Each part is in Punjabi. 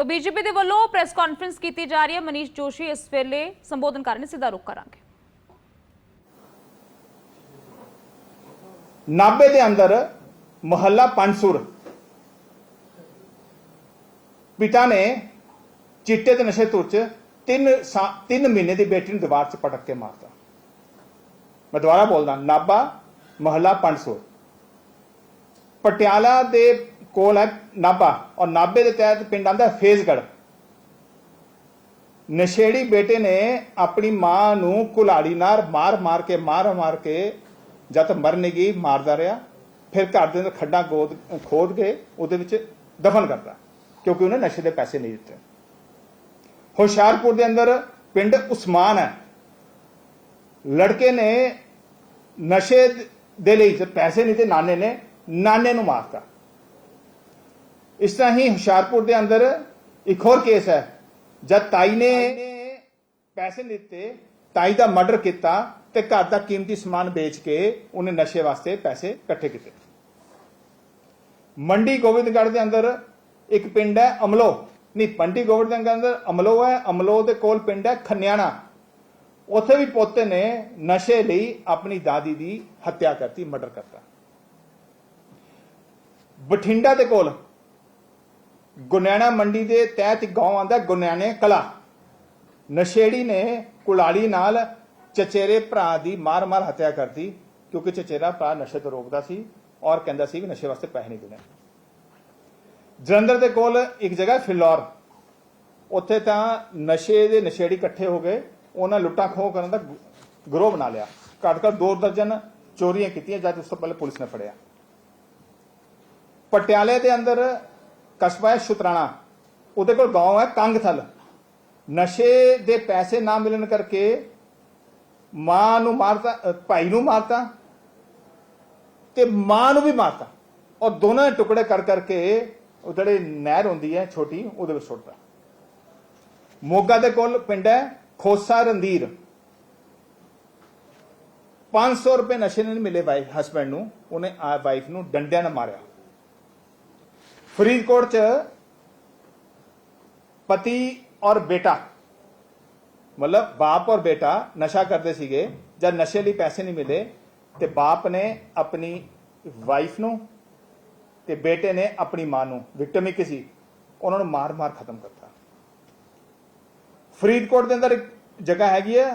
ਸੋ ਬੀਜੇਪੀ ਦੇ ਵੱਲੋਂ ਪ੍ਰੈਸ ਕਾਨਫਰੰਸ ਕੀਤੀ ਜਾ ਰਹੀ ਹੈ। ਮਨੀਸ਼ ਜੋਸ਼ੀ ਇਸ ਵੇਲੇ ਸੰਬੋਧਨ ਕਰਨ ਸਿੱਧਾ ਰੁਕ ਕਰਾਂਗੇ। ਨਾਭੇ ਦੇ ਅੰਦਰ ਮੁਹੱਲਾ ਪੰਜਸੁਰ। ਪਿਤਾ ਨੇ ਚਿੱਟੇ ਦੇ ਨਸ਼ੇ ਤੋਂ ਚ ਤਿੰਨ ਸਾ- ਤਿੰਨ ਮਹੀਨੇ ਦੀ ਬੇਟੀ ਨੂੰ ਦੀਵਾਰ 'ਚ ਪਟਕ ਕੇ ਮਾਰਤਾ। ਮੈਂ ਦੁਬਾਰਾ ਬੋਲਦਾ, ਨਾਭਾ ਮੁਹੱਲਾ ਪੰਜਸੁਰ। ਪਟਿਆਲਾ ਦੇ ਕੋਲ ਹੈ ਨਾਭਾ ਔਰ ਨਾਭੇ ਦੇ ਤਹਿਤ ਪਿੰਡ ਆਂਦਾ ਫੇਜ਼ਗੜ ਨਸ਼ੇੜੀ ਬੇਟੇ ਨੇ ਆਪਣੀ ਮਾਂ ਨੂੰ ਕੁਲਾੜੀ ਨਾਲ ਮਾਰ ਮਾਰ ਕੇ ਮਾਰ ਮਾਰ ਕੇ ਜਦ ਤੱਕ ਗਈ ਮਾਰਦਾ ਰਿਹਾ, ਫਿਰ ਘਰ ਦੇ ਅੰਦਰ ਖੱਡਾ ਗੋਦ ਖੋਦ ਕੇ ਉਹਦੇ ਵਿੱਚ ਦਫਨ ਕਰਤਾ ਕਿਉਂਕਿ ਉਹਨੇ ਨਸ਼ੇ ਦੇ ਪੈਸੇ ਨਹੀਂ ਦਿੱਤੇ। ਹੁਸ਼ਿਆਰਪੁਰ ਦੇ ਅੰਦਰ ਪਿੰਡ ਉਸਮਾਨ ਹੈ। ਲੜਕੇ ਨੇ ਨਸ਼ੇ ਦੇ ਲਈ ਪੈਸੇ ਨਹੀਂ ਤੇ ਨਾਨੇ ਨੇ ਨਾਨੇ ਨੂੰ ਮਾਰਤਾ। ਇਸ ਤਰ੍ਹਾਂ ਹੀ ਹੁਸ਼ਿਆਰਪੁਰ ਦੇ ਅੰਦਰ ਇੱਕ ਹੋਰ ਕੇਸ ਹੈ। ਜਦ ਤਾਈ ਨੇ ਪੈਸੇ ਦਿੱਤੇ, ਤਾਈ ਦਾ ਮਰਡਰ ਕੀਤਾ ਤੇ ਘਰ ਦਾ ਕੀਮਤੀ ਸਮਾਨ ਵੇਚ ਕੇ ਉਹਨੇ ਨਸ਼ੇ ਵਾਸਤੇ ਪੈਸੇ ਇਕੱਠੇ ਕੀਤੇ। ਮੰਡੀ ਗੋਬਿੰਦਗੜ੍ਹ ਦੇ ਅੰਦਰ ਇੱਕ ਪਿੰਡ ਹੈ ਅਮਲੋ। ਨਹੀਂ, ਪੰਡੀ ਗੋਬਿੰਦਗੜ੍ਹ ਦੇ ਅੰਦਰ ਅਮਲੋ ਹੈ। ਅਮਲੋ ਦੇ ਕੋਲ ਪਿੰਡ ਹੈ ਖੰਨਿਆਣਾ। ਉੱਥੇ ਵੀ ਪੋਤੇ ਨੇ ਨਸ਼ੇ ਲਈ ਆਪਣੀ ਦਾਦੀ ਦੀ ਹੱਤਿਆ ਕਰਤੀ, ਮਰਡਰ ਕਰਤਾ। ਬਠਿੰਡਾ ਦੇ ਕੋਲ ਗੁਨੈਣਾ ਮੰਡੀ ਦੇ ਤਹਿਤ ਇੱਕ ਗਾਉਂ ਆਂਦਾ ਗੁਨੈਣੇ ਕਲਾ। ਨਸ਼ੇੜੀ ਨੇ ਕੁਲਾੜੀ ਨਾਲ ਚਚੇਰੇ ਭਰਾ ਦੀ ਮਾਰ-ਮਾਰ ਹੱਤਿਆ ਕਰਤੀ, ਕਿਉਂਕਿ ਚਚੇਰਾ ਭਰਾ ਨਸ਼ੇ ਤੋਂ ਰੋਕਦਾ ਸੀ ਔਰ ਕਹਿੰਦਾ ਸੀ ਕਿ ਨਸ਼ੇ ਵਾਸਤੇ ਪੈਸੇ ਨਹੀਂ ਦੇਣੇ। ਜਲੰਧਰ ਦੇ ਕੋਲ ਇੱਕ ਜਗ੍ਹਾ ਫਿਲੌਰ। ਉੱਥੇ ਤਾਂ ਨਸ਼ੇ ਦੇ ਨਸ਼ੇੜੀ ਇਕੱਠੇ ਹੋ ਗਏ, ਉਹਨਾਂ ਲੁੱਟਾਂ ਖੋਹ ਕਰਨ ਦਾ ਗਰੋਹ ਬਣਾ ਲਿਆ। ਘੱਟ ਘੱਟ ਦੋ ਦਰਜਨ ਚੋਰੀਆਂ ਕੀਤੀਆਂ, ਜਦ ਉਸ ਤੋਂ ਪਹਿਲੇ ਪੁਲਿਸ ਨੇ ਫੜਿਆ। ਪਟਿਆਲੇ ਦੇ ਅੰਦਰ ਕਸਬਾ ਹੈ ਸ਼ੁਤਰਾਣਾ ਉਹਦੇ ਕੋਲ گاؤں ਹੈ ਕੰਗਥਲ ਨਸ਼ੇ ਦੇ ਪੈਸੇ ਨਾ ਮਿਲਣ ਕਰਕੇ ਮਾਂ ਨੂੰ ਮਾਰਤਾ ਅ, ਭਾਈ ਨੂੰ ਮਾਰਤਾ ਤੇ ਮਾਂ ਨੂੰ ਵੀ ਮਾਰਤਾ ਔਰ ਦੋਨਾਂ ਦੇ ਟੁਕੜੇ ਕਰ ਕਰਕੇ ਉਹ ਜਿਹੜੇ ਨਹਿਰ ਹੁੰਦੀ ਹੈ ਛੋਟੀ ਉਹਦੇ ਵਿੱਚ ਸੁੱਟਦਾ ਮੋਗਾ ਦੇ ਕੋਲ ਪਿੰਡ ਹੈ ਖੋਸਾ ਰੰਦੀਰ 500 ਰੁਪਏ ਨਸ਼ੇ ਨਹੀਂ ਮਿਲੇ ਵਾਈਫ ਹਸਬੰਡ ਨੂੰ ਉਹਨੇ ਆ ਵਾਈਫ ਨੂੰ ਡੰਡਿਆਂ ਨਾਲ ਮਾਰਿਆ ਫਰੀਦਕੋਟ ਚ ਪਤੀ ਔਰ ਬੇਟਾ, ਮਤਲਬ ਬਾਪ ਔਰ ਬੇਟਾ ਨਸ਼ਾ ਕਰਦੇ ਸੀਗੇ ਜਦ ਨਸ਼ੇ ਲਈ ਪੈਸੇ ਨਹੀਂ ਮਿਲੇ, ਤੇ ਬਾਪ ਨੇ ਆਪਣੀ ਵਾਈਫ ਨੂੰ ਤੇ ਬੇਟੇ ਨੇ ਆਪਣੀ ਮਾਂ ਨੂੰ ਵਿਕਟਮ ਹੀ ਸੀ, ਉਹਨਾਂ ਨੂੰ ਮਾਰ-ਮਾਰ ਖਤਮ ਕਰਤਾ। ਫਰੀਦਕੋਟ ਦੇ ਅੰਦਰ ਇੱਕ ਜਗ੍ਹਾ ਹੈਗੀ ਹੈ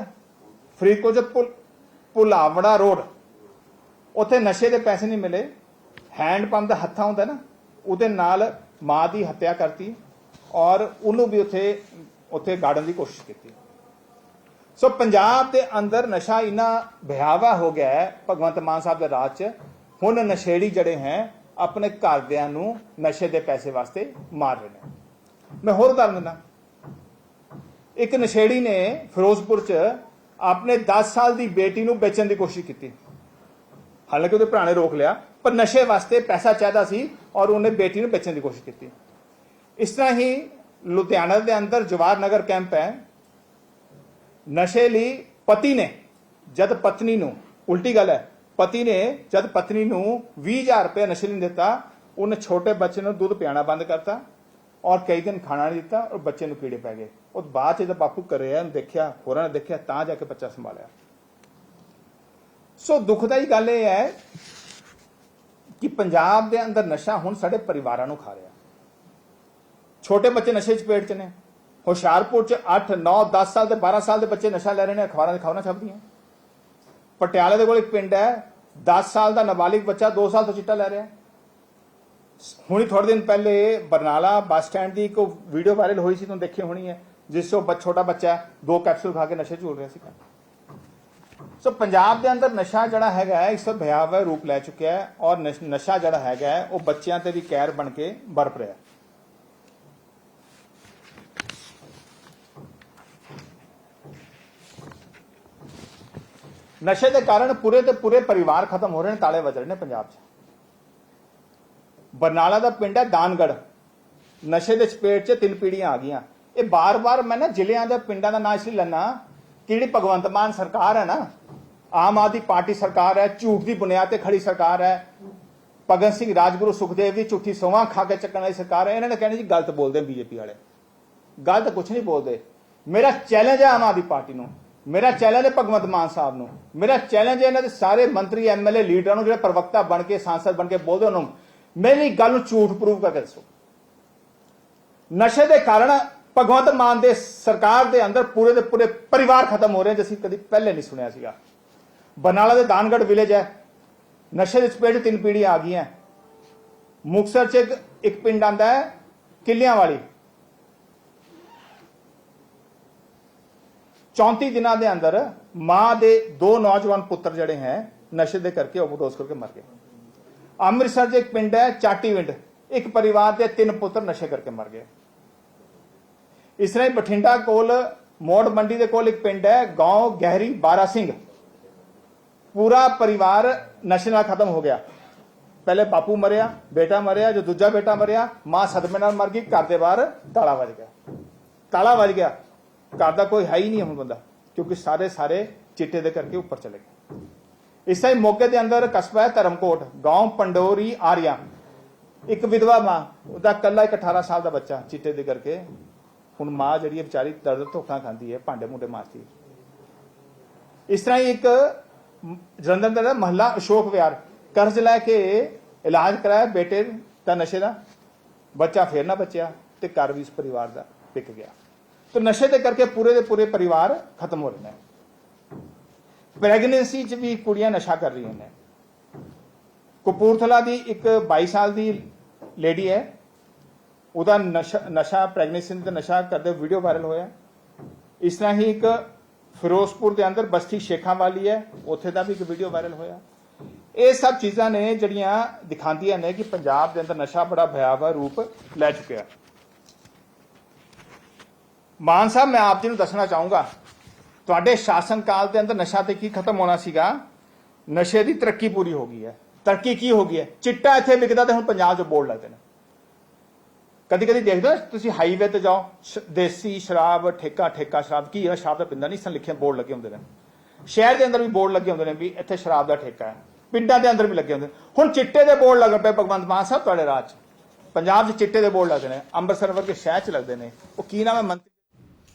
ਫਰੀਦਕੋਟ ਚ ਪੁਲ, ਪੁਲਾਵੜਾ ਰੋਡ। ਉੱਥੇ ਨਸ਼ੇ ਦੇ ਪੈਸੇ ਨਹੀਂ ਮਿਲੇ ਹੈਂਡ ਪੰਪ ਦਾ ਹੱਥਾ ਹੁੰਦਾ ਨਾ ਉਹਦੇ ਨਾਲ ਮਾਂ ਦੀ ਹੱਤਿਆ ਕਰਤੀ ਔਰ ਉਹਨੂੰ ਵੀ ਉੱਥੇ ਉੱਥੇ ਗਾੜਨ ਦੀ ਕੋਸ਼ਿਸ਼ ਕੀਤੀ। ਸੋ ਪੰਜਾਬ ਦੇ ਅੰਦਰ ਨਸ਼ਾ ਇਨਾ ਭਿਆਵਾ ਹੋ ਗਿਆ ਹੈ, ਭਗਵੰਤ ਮਾਨ ਸਾਹਿਬ ਦੇ ਰਾਜ 'ਚ, ਹੁਣ ਨਸ਼ੇੜੀ ਜਿਹੜੇ ਹੈ, ਆਪਣੇ ਘਰਦਿਆਂ ਨੂੰ ਨਸ਼ੇ ਦੇ ਪੈਸੇ ਵਾਸਤੇ ਮਾਰ ਰਹੇ ਨੇ। ਮੈਂ ਹੋਰ ਉਦਾਹਰਨ ਦਿੰਦਾ। ਇੱਕ ਨਸ਼ੇੜੀ ਨੇ ਫਿਰੋਜ਼ਪੁਰ 'ਚ ਆਪਣੇ 10 ਸਾਲ ਦੀ ਬੇਟੀ ਨੂੰ ਵੇਚਣ ਦੀ ਕੋਸ਼ਿਸ਼ ਕੀਤੀ। ਹਾਲਾਂਕਿ ਉਹਦੇ ਭਰਾ ਨੇ ਰੋਕ ਲਿਆ, ਪਰ ਨਸ਼ੇ ਵਾਸਤੇ ਪੈਸਾ ਚਾਹੀਦਾ ਸੀ ਔਰ ਉਹਨੇ ਬੇਟੀ ਨੂੰ ਵੇਚਣ ਦੀ ਕੋਸ਼ਿਸ਼ ਕੀਤੀ। ਇਸ ਤਰ੍ਹਾਂ ਹੀ ਲੁਧਿਆਣਾ ਦੇ ਅੰਦਰ ਜਵਾਹਰ ਨਗਰ ਕੈਂਪ ਹੈ। ਨਸ਼ੇ ਲਈ ਪਤੀ ਨੇ ਜਦ ਪਤਨੀ ਨੂੰ, ਉਲਟੀ ਗੱਲ ਹੈ, ਪਤੀ ਨੇ ਜਦ ਪਤਨੀ ਨੂੰ 20000 ਰੁਪਏ ਨਸ਼ੇ ਲਈ ਦਿੱਤਾ, ਉਹਨੇ ਛੋਟੇ ਬੱਚੇ ਨੂੰ ਦੁੱਧ ਪਿਆਣਾ ਬੰਦ ਕਰਤਾ ਔਰ ਕਈ ਦਿਨ ਖਾਣਾ ਨਹੀਂ ਦਿੱਤਾ ਔਰ ਬੱਚੇ ਨੂੰ ਕੀੜੇ ਪੈ ਗਏ। ਉਹ ਬਾਅਦ ਚ ਜਦ ਬਾਪੂ ਕਰਿਆ ਦੇਖਿਆ, ਹੋਰਾਂ ਨੇ ਦੇਖਿਆ, ਤਾਂ ਜਾ ਕੇ ਬੱਚਾ ਸੰਭਾਲਿਆ। ਸੋ ਦੁਖਦਾਈ ਗੱਲ ਇਹ ਹੈ ਕਿ ਪੰਜਾਬ ਦੇ ਅੰਦਰ ਨਸ਼ਾ ਹੁਣ ਸਾਡੇ ਪਰਿਵਾਰਾਂ ਨੂੰ ਖਾ ਰਿਹਾ। ਛੋਟੇ ਬੱਚੇ ਨਸ਼ੇ 'ਚ ਪੇਟ 'ਚ ਨੇ। ਹੁਸ਼ਿਆਰਪੁਰ 'ਚ 8 9 10 ਸਾਲ ਦੇ 12 ਸਾਲ ਦੇ ਬੱਚੇ ਨਸ਼ਾ ਲੈ ਰਹੇ ਨੇ, ਅਖਬਾਰਾਂ ਦੇ ਖਬਰਾਂ ਛਪਦੀਆਂ। ਪਟਿਆਲੇ ਦੇ ਕੋਲ ਇੱਕ ਪਿੰਡ ਹੈ 10 ਸਾਲ ਦਾ ਨਾਬਾਲਿਗ ਬੱਚਾ 2 ਸਾਲ ਤੋਂ ਚਿੱਟਾ ਲੈ ਰਿਹਾ। ਹੈ। ਹੁਣੀ ਥੋੜੇ ਦਿਨ ਪਹਿਲੇ ਬਰਨਾਲਾ ਬੱਸ ਸਟੈਂਡ ਦੀ ਇੱਕ ਵੀਡੀਓ ਵਾਇਰਲ ਹੋਈ ਸੀ, ਤੁਹਾਨੂੰ ਦੇਖੀ ਹੋਣੀ ਹੈ, ਜਿਸ 'ਚ ਛੋਟਾ ਬੱਚਾ ਦੋ ਕੈਪਸੂਲ ਖਾ ਕੇ ਨਸ਼ੇ ਝੂਲ ਰਿਹਾ ਸੀ ਸੋ ਪੰਜਾਬ ਦੇ ਅੰਦਰ ਨਸ਼ਾ ਜਿਹੜਾ ਹੈਗਾ ਹੈ ਇਸ ਭਿਆਵਹ ਰੂਪ ਲੈ ਚੁੱਕਿਆ ਹੈ ਔਰ ਨਸ਼ਾ ਜਿਹੜਾ ਹੈਗਾ ਹੈ, ਉਹ ਬੱਚਿਆਂ ਤੇ ਵੀ ਕਹਿਰ ਬਣ ਕੇ ਵਰਪ ਰਿਹਾ ਨਸ਼ੇ ਦੇ ਕਾਰਨ ਪੂਰੇ ਤੇ ਪੂਰੇ ਪਰਿਵਾਰ ਖਤਮ ਹੋ ਰਹੇ ਨੇ, ਤਾਲੇ ਵੱਜ ਰਹੇ ਨੇ ਪੰਜਾਬ 'ਚ। ਬਰਨਾਲਾ ਦਾ ਪਿੰਡ ਹੈ ਦਾਨਗੜ ਨਸ਼ੇ ਦੇ ਚਪੇਟ 'ਚ ਤਿੰਨ ਪੀੜੀਆਂ ਆ ਗਈਆਂ। ਇਹ ਬਾਰ-ਬਾਰ ਮੈਂ ਨਾ ਜ਼ਿਲ੍ਹਿਆਂ ਦੇ ਪਿੰਡਾਂ ਦਾ ਨਾਂ ਇਸ ਲਈ ਲੈਣਾ ਕਿ ਜਿਹੜੀ ਭਗਵੰਤ ਮਾਨ ਸਰਕਾਰ ਹੈ ਨਾ ਆਮ ਆਦਮੀ ਪਾਰਟੀ ਸਰਕਾਰ ਹੈ, ਝੂਠ ਦੀ ਬੁਨਿਆਦ ਤੇ ਖੜੀ ਸਰਕਾਰ ਹੈ। ਭਗਤ ਸਿੰਘ ਰਾਜਗੁਰੂ ਸੁਖਦੇਵ ਦੀ ਝੂਠੀ ਸੋਹਾਂ ਖਾ ਕੇ ਚੱਕਣ ਵਾਲੀ ਸਰਕਾਰ ਹੈ। ਇਹਨਾਂ ਨੇ ਕਹਿੰਦੇ ਜੀ ਗਲਤ ਬੋਲਦੇ ਬੀਜੇਪੀ ਵਾਲੇ। ਗਲਤ ਤਾਂ ਕੁਝ ਨਹੀਂ ਬੋਲਦੇ। ਮੇਰਾ ਚੈਲੰਜ ਹੈ ਆਮ ਆਦਮੀ ਪਾਰਟੀ ਨੂੰ। ਮੇਰਾ ਚੈਲੰਜ ਹੈ ਭਗਵੰਤ ਮਾਨ ਸਾਹਿਬ ਨੂੰ। ਮੇਰਾ ਚੈਲੰਜ ਹੈ ਇਹਨਾਂ ਦੇ ਸਾਰੇ ਮੰਤਰੀ ਐਮਐਲਏ ਲੀਡਰਾਂ ਨੂੰ, ਜਿਹੜੇ ਪ੍ਰਵਕਤਾ ਬਣ ਕੇ, ਸੰਸਦ ਬਣ ਕੇ ਬੋਲਦੇ ਉਹਨਾਂ ਨੂੰ। ਮੇਰੀ ਗੱਲ ਨੂੰ ਝੂਠ ਪ੍ਰੂਵ ਕਰਕੇ ਦੱਸੋ। ਨਸ਼ੇ ਦੇ ਕਾਰਨ ਭਗਵੰਤ ਮਾਨ ਦੇ ਸਰਕਾਰ ਦੇ ਅੰਦਰ ਪੂਰੇ ਦੇ ਪੂਰੇ ਪਰਿਵਾਰ ਖਤਮ ਹੋ ਰਹੇ ਜਿਵੇਂ ਕਦੀ ਪਹਿਲੇ ਨਹੀਂ ਸੁਣਿਆ ਸੀਗਾ। ਬਰਨਾਲਾ ਦੇ ਦਾਨਗੜ ਵਿਲੇਜ ਹੈ। ਨਸ਼ੇ ਦੇ ਚਪੇਟ ਤਿੰਨ ਪੀੜੀਆਂ ਆ ਗਈਆਂ। ਮੁਕਸਰ ਚ ਇੱਕ ਪਿੰਡ ਆਂਦਾ ਹੈ ਕਿੱਲਿਆਂ ਵਾਲੀ 34 ਦਿਨਾਂ ਦੇ ਅੰਦਰ ਮਾਂ ਦੇ ਦੋ ਨੌਜਵਾਨ ਪੁੱਤਰ ਜਿਹੜੇ ਹੈ, ਨਸ਼ੇ ਦੇ ਕਰਕੇ ਓਵਰਡੋਜ਼ ਕਰਕੇ ਮਰ ਗਏ। ਅੰਮ੍ਰਿਤਸਰ 'ਚ ਇੱਕ ਪਿੰਡ ਹੈ, ਚਾਟੀਵਿੰਡ। ਇੱਕ ਪਰਿਵਾਰ ਦੇ ਤਿੰਨ ਪੁੱਤਰ ਨਸ਼ੇ ਕਰਕੇ ਮਰ ਗਏ। ਇਸ ਤਰ੍ਹਾਂ ਹੀ ਬਠਿੰਡਾ ਕੋਲ ਮੋੜ ਮੰਡੀ ਦੇ ਕੋਲ ਇੱਕ ਪਿੰਡ ਹੈ, ਗਾਉਂ ਗਹਿਰੀ ਬਾਰਾ ਸਿੰਘ ਪੂਰਾ ਪਰਿਵਾਰ ਨਸ਼ੇ ਨਾਲ ਖਤਮ ਹੋ ਗਿਆ। ਪਹਿਲੇ ਬਾਪੂ ਮਰਿਆ, ਬੇਟਾ ਮਰਿਆ, ਜੋ ਦੂਜਾ ਬੇਟਾ ਮਰਿਆ, ਮਾਂ ਸਦਮੇ ਨਾਲ ਮਰ ਗਈ, ਘਰ ਦੇ ਬਾਹਰ ਤਾਲਾ ਵੱਜ ਗਿਆ। ਤਾਲਾ ਵੱਜ ਗਿਆ। ਘਰ ਦਾ ਕੋਈ ਹੈ ਹੀ ਨਹੀਂ ਹੁਣ ਬੰਦਾ, ਕਿਉਂਕਿ ਸਾਰੇ ਸਾਰੇ ਚਿੱਟੇ ਦੇ ਕਰਕੇ ਉੱਪਰ ਚਲੇ ਗਏ। ਇਸ ਤਰ੍ਹਾਂ ਹੀ ਮੌਕੇ ਦੇ ਅੰਦਰ ਕਸਬਾ ਹੈ ਧਰਮਕੋਟ, ਗਾਉਂ ਪੰਡੋਰੀ ਆਰੀਆ। ਇੱਕ ਵਿਧਵਾ ਮਾਂ, ਉਹਦਾ ਕੱਲਾ ਇੱਕ 18 ਸਾਲ ਦਾ ਬੱਚਾ, ਚਿੱਟੇ ਦੇ ਕਰਕੇ। ਹੁਣ ਮਾਂ ਜਿਹੜੀ ਹੈ ਵਿਚਾਰੀ ਦਰਦ ਧੋਖਾ ਖਾਂਦੀ ਹੈ ਭਾਂਡੇ ਮੁੰਡੇ ਮਾਰਦੀ ਇਸ ਤਰ੍ਹਾਂ ਹੀ ਇੱਕ ਜਲੰਧਰ ਦਾ ਮਹੱਲਾ ਅਸ਼ੋਕ ਵਿਹਾਰ। ਕਰਜ਼ ਲੈ ਕੇ ਇਲਾਜ ਕਰਾਇਆ ਬੇਟੇ ਦਾ ਨਸ਼ੇ ਦਾ। ਬੱਚਾ ਫੇਰ ਨਾ ਬਚਿਆ ਤੇ ਘਰ ਵੀ ਇਸ ਪਰਿਵਾਰ ਦਾ ਵਿਕ ਗਿਆ। ਤੇ ਨਸ਼ੇ ਦੇ ਕਰਕੇ ਪੂਰੇ ਦੇ ਪੂਰੇ ਪਰਿਵਾਰ ਖਤਮ ਹੋ ਰਹੇ ਨੇ। ਪ੍ਰੈਗਨੈਂਸੀ 'ਚ ਵੀ ਕੁੜੀਆਂ ਨਸ਼ਾ ਕਰ ਰਹੀਆਂ ਨੇ। ਕਪੂਰਥਲਾ ਦੀ ਇੱਕ 22 ਸਾਲ ਦੀ ਲੇਡੀ ਹੈ। ਉਹਦਾ ਨਸ਼ਾ ਨਸ਼ਾ ਪ੍ਰੈਗਨੈਂਸੀ ਦਾ ਨਸ਼ਾ ਕਰਦੇ ਵੀਡੀਓ ਵਾਇਰਲ ਹੋਇਆ। ਇਸ ਤਰ੍ਹਾਂ ਹੀ ਇੱਕ ਫਿਰੋਜ਼ਪੁਰ ਦੇ ਅੰਦਰ ਬਸਤੀ ਸ਼ੇਖਾਂ ਵਾਲੀ ਹੈ, ਉੱਥੇ ਦਾ ਵੀ ਇੱਕ ਵੀਡੀਓ ਵਾਇਰਲ ਹੋਇਆ। ਇਹ ਸਭ ਚੀਜ਼ਾਂ ਨੇ ਜਿਹੜੀਆਂ ਦਿਖਾਉਂਦੀਆਂ ਨੇ ਕਿ ਪੰਜਾਬ ਦੇ ਅੰਦਰ ਨਸ਼ਾ ਬੜਾ ਭਿਆਵਹ ਰੂਪ ਲੈ ਚੁੱਕਿਆ। ਮਾਨ ਸਾਹਿਬ, ਮੈਂ ਆਪ ਜੀ ਨੂੰ ਦੱਸਣਾ ਚਾਹੂੰਗਾ, ਤੁਹਾਡੇ ਸ਼ਾਸਨ ਕਾਲ ਦੇ ਅੰਦਰ ਨਸ਼ਾ ਤੇ ਕੀ ਖਤਮ ਹੋਣਾ ਸੀਗਾ? ਨਸ਼ੇ ਦੀ ਤਰੱਕੀ ਪੂਰੀ ਹੋ ਗਈ ਹੈ। ਤਰੱਕੀ ਕੀ ਹੋ ਗਈ ਹੈ? ਚਿੱਟਾ ਇੱਥੇ ਵਿਕਦਾ ਤੇ ਹੁਣ ਪੰਜਾਬ 'ਚ ਬੋਰਡ ਲੱਗਦੇ ਨੇ। ਕਦੀ ਕਦੀ ਦੇਖਦੇ ਹੋ ਤੁਸੀਂ ਹਾਈਵੇ ਤੇ ਜਾਓ, ਸ਼- ਦੇਸੀ ਸ਼ਰਾਬ, ਠੇਕਾ ਠੇਕਾ ਸ਼ਰਾਬ, ਕੀ ਹੈ ਸ਼ਰਾਬ ਦਾ ਪਿੰਦਾ ਨਹੀਂ ਸਨ ਲਿਖਿਆ ਬੋਰਡ ਲੱਗੇ ਹੁੰਦੇ ਨੇ। ਸ਼ਹਿਰ ਦੇ ਅੰਦਰ ਵੀ ਬੋਰਡ ਲੱਗੇ ਹੁੰਦੇ ਨੇ ਵੀ ਇੱਥੇ ਸ਼ਰਾਬ ਦਾ ਠੇਕਾ ਹੈ। ਪਿੰਡਾਂ ਦੇ ਅੰਦਰ ਵੀ ਲੱਗੇ ਹੁੰਦੇ ਨੇ। ਹੁਣ ਚਿੱਟੇ ਦੇ ਬੋਰਡ ਲੱਗ ਪਏ ਭਗਵੰਤ ਮਾਨ ਸਾਹਿਬ ਤੁਹਾਡੇ ਰਾਜ 'ਚ। ਪੰਜਾਬ 'ਚ ਚਿੱਟੇ ਦੇ ਬੋਰਡ ਲੱਗਦੇ ਨੇ, ਅੰਮ੍ਰਿਤਸਰ ਵਰਗੇ ਸ਼ਹਿਰ 'ਚ ਲੱਗਦੇ ਨੇ। ਉਹ ਕੀ ਨਾਮ ਹੈ ਮੰਤਰੀ?